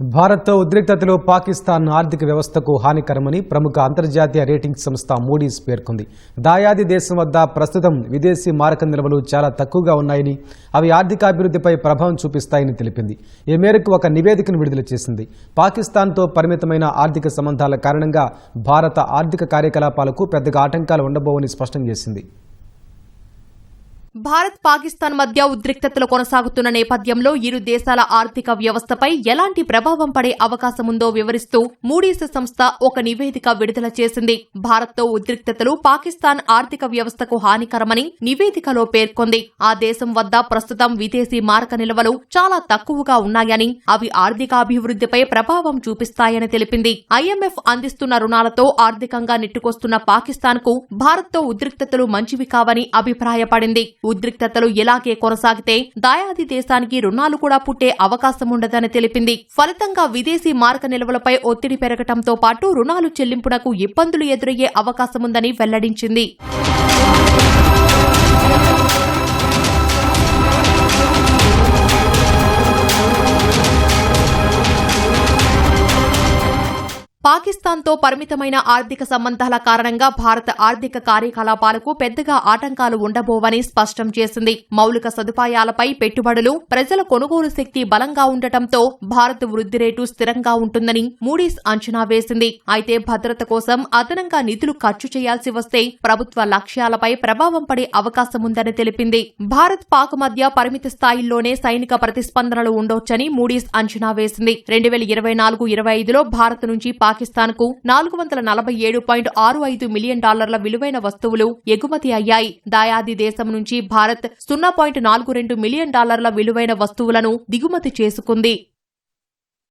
భారత్తో ఉద్రిక్తతలు పాకిస్తాన్ ఆర్థిక వ్యవస్థకు హానికరమని ప్రముఖ అంతర్జాతీయ రేటింగ్ సంస్థ మూడీస్ పేర్కొంది. దాయాది దేశం వద్ద ప్రస్తుతం విదేశీ మారక నిల్వలు చాలా తక్కువగా ఉన్నాయని అవి ఆర్థికాభివృద్ధిపై ప్రభావం చూపిస్తాయని తెలిపింది. ఈ మేరకు ఒక నివేదికను విడుదల చేసింది. పాకిస్తాన్తో పరిమితమైన ఆర్థిక సంబంధాల కారణంగా భారత ఆర్థిక కార్యకలాపాలకు పెద్దగా ఆటంకాలు ఉండబోవని స్పష్టం చేసింది. భారత్ పాకిస్తాన్ మధ్య ఉద్రిక్తతలు కొనసాగుతున్న నేపథ్యంలో ఇరు దేశాల ఆర్థిక వ్యవస్థపై ఎలాంటి ప్రభావం పడే అవకాశముందో వివరిస్తూ మూడీస్ సంస్థ ఒక నివేదిక విడుదల చేసింది. భారత్తో ఉద్రిక్తతలు పాకిస్తాన్ ఆర్థిక వ్యవస్థకు హానికరమని నివేదికలో పేర్కొంది. ఆ దేశం వద్ద ప్రస్తుతం విదేశీ మారక నిల్వలు చాలా తక్కువగా ఉన్నాయని అవి ఆర్థికాభివృద్ధిపై ప్రభావం చూపిస్తాయని తెలిపింది. ఐఎంఎఫ్ అందిస్తున్న రుణాలతో ఆర్థికంగా నెట్టుకొస్తున్న పాకిస్తాన్కు భారత్తో ఉద్రిక్తతలు మంచివి కావని అభిప్రాయపడింది. ఉద్రిక్తతలు ఇలాగే కొనసాగితే దాయాది దేశానికి రుణాలు కూడా పుట్టే అవకాశం ఉండదని తెలిపింది. ఫలితంగా విదేశీ మారక నిల్వలపై ఒత్తిడి పెరగటంతో పాటు రుణాలు చెల్లింపునకు ఇబ్బందులు ఎదురయ్యే అవకాశముందని వెల్లడించింది. పాకిస్తాన్తో పరిమితమైన ఆర్థిక సంబంధాల కారణంగా భారత ఆర్థిక కార్యకలాపాలకు పెద్దగా ఆటంకాలు ఉండబోవని స్పష్టం చేసింది. మౌలిక సదుపాయాలపై పెట్టుబడులు ప్రజల కొనుగోలు శక్తి బలంగా ఉండటంతో భారత్ వృద్ధి రేటు స్థిరంగా ఉంటుందని మూడీస్ అంచనా వేసింది. అయితే భద్రత కోసం అదనంగా నిధులు ఖర్చు చేయాల్సి వస్తే ప్రభుత్వ లక్ష్యాలపై ప్రభావం పడే అవకాశముందని తెలిపింది. భారత్ పాక్ మధ్య పరిమిత స్థాయిల్లోనే సైనిక ప్రతిస్పందనలు ఉండొచ్చని మూడీస్ అంచనా వేసింది. రెండు వేల ఇరవై నాలుగు ఇరవై ఐదులో భారత్ నుంచి పాక్ కు నాలుగు వందల నలభై ఏడు పాయింట్ ఆరు ఐదు మిలియన్ డాలర్ల విలువైన వస్తువులు ఎగుమతి అయ్యాయి. దాయాది దేశం నుంచి భారత్ సున్నా పాయింట్ నాలుగు రెండు మిలియన్ డాలర్ల విలువైన వస్తువులను దిగుమతి చేసుకుంది.